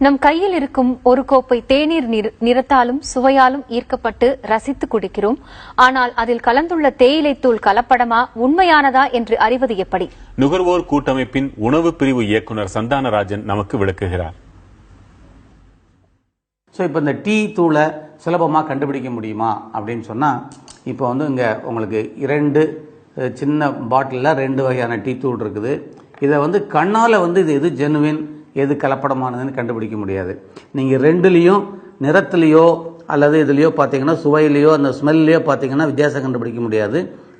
நம் கையில் இருக்கும் ஒரு கோப்பை தேநீர் நிற- நிறத்தாலும் சுவையாலும் ஈர்க்கப்பட்டு ரசித்து குடிக்கிறோம். ஆனால் அதில் கலந்துள்ள தேயிலை தூள் கலப்படமா உண்மையானதா என்று அறிவது எப்படி? நுகர்வோர் கூட்டமைப்பின் உணவு பிரிவு இயக்குனர் சந்தானராஜன் நமக்கு விளக்குகிறார். ஸோ இப்போ இந்த டீ தூளை சுலபமாக கண்டுபிடிக்க முடியுமா அப்படின்னு சொன்னால் இப்போ வந்து இங்கே உங்களுக்கு இரண்டு சின்ன பாட்டிலில் ரெண்டு வகையான டீ தூள் இருக்குது. இதை வந்து கண்ணால் வந்து இது எது ஜெனுவின் எது கலப்படமானதுன்னு கண்டுபிடிக்க முடியாது. நீங்கள் ரெண்டுலேயும் நிறத்துலேயோ அல்லது இதுலேயோ பார்த்தீங்கன்னா சுவையிலையோ அந்த ஸ்மெல்லையோ பார்த்தீங்கன்னா வித்தியாசம் கண்டுபிடிக்க முடியாது.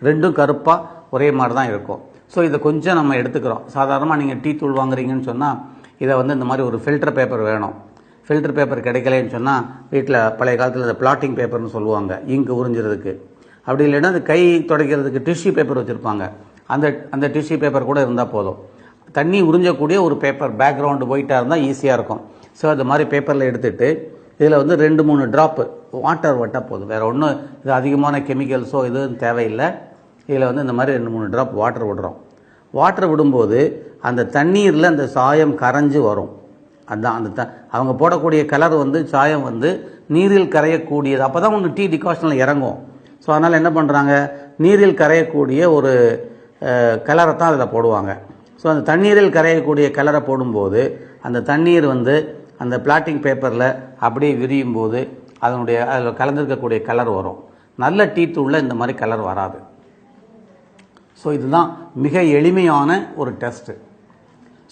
ரெண்டும் கருப்பாக ஒரே மாதிரி தான் இருக்கும். ஸோ இதை கொஞ்சம் நம்ம எடுத்துக்கிறோம். சாதாரணமாக நீங்கள் டீ தூள் வாங்குறீங்கன்னு சொன்னால் இதை வந்து இந்த மாதிரி ஒரு ஃபில்டர் பேப்பர் வேணும். ஃபில்டர் பேப்பர் கிடைக்கலன்னு சொன்னால் வீட்டில் பழைய காலத்தில் இந்த பிளாட்டிங் பேப்பர்னு சொல்லுவாங்க இங்கு உறிஞ்சிறதுக்கு. அப்படி இல்லைன்னா அது கை துடைக்கிறதுக்கு டிஷ்யூ பேப்பர் வச்சுருப்பாங்க. அந்த அந்த டிஷ்யூ பேப்பர் கூட இருந்தால் போதும். தண்ணி உறிஞ்சக்கூடிய ஒரு பேப்பர் பேக்ரவுண்டு ஒயிட்டாக இருந்தால் ஈஸியாக இருக்கும். ஸோ அது மாதிரி பேப்பரில் எடுத்துகிட்டு இதில் வந்து ரெண்டு மூணு ட்ராப்பு வாட்டர் விட்டால் போதும். வேறு ஒன்றும் இது அதிகமான கெமிக்கல்ஸோ எதுவும் தேவையில்லை. இதில் வந்து இந்த மாதிரி ரெண்டு மூணு ட்ராப் வாட்டர் விடுறோம். வாட்டர் விடும்போது அந்த தண்ணீரில் அந்த சாயம் கரைஞ்சு வரும். அதான் அந்த த அவங்க போடக்கூடிய கலர் வந்து சாயம் வந்து நீரில் கரையக்கூடியது. அப்போ தான் ஒன்று டீ டிகாஷனில் இறங்கும். ஸோ அதனால் என்ன பண்ணுறாங்க நீரில் கரையக்கூடிய ஒரு கலரை தான் அதில் போடுவாங்க. ஸோ அந்த தண்ணீரில் கரையக்கூடிய கலரை போடும்போது அந்த தண்ணீர் வந்து அந்த பிளாட்டிங் பேப்பரில் அப்படியே விரியும் போது அதனுடைய அதில் கலந்துருக்கக்கூடிய கலர் வரும். நல்ல டீ தூளில் இந்த மாதிரி கலர் வராது. ஸோ இதுதான் மிக எளிமையான ஒரு டெஸ்ட்டு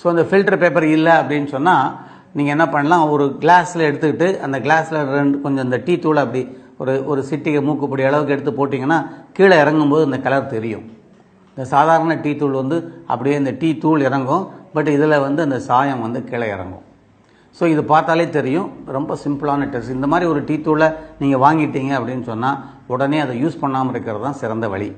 ஸோ அந்த ஃபில்டர் பேப்பர் இல்லை அப்படின்னு சொன்னால் நீங்கள் என்ன பண்ணலாம்? ஒரு கிளாஸில் எடுத்துக்கிட்டு அந்த கிளாஸில் ரெண்டு கொஞ்சம் இந்த டீ தூளை அப்படி ஒரு ஒரு சிட்டிகை மூக்குப்படி அளவுக்கு எடுத்து போட்டிங்கன்னா கீழே இறங்கும்போது இந்த கலர் தெரியும். இந்த சாதாரண டீ தூள் வந்து அப்படியே இந்த டீ தூள் இறங்கும் பட் இதில் வந்து அந்த சாயம் வந்து கீழே இறங்கும். ஸோ இது பார்த்தாலே தெரியும். ரொம்ப சிம்பிளான டெஸ்ட் இந்த மாதிரி ஒரு டீ தூளை நீங்கள் வாங்கிட்டீங்க அப்படின்னு சொன்னால் உடனே அதை யூஸ் பண்ணாமல் இருக்கிறது தான் சிறந்த வழி.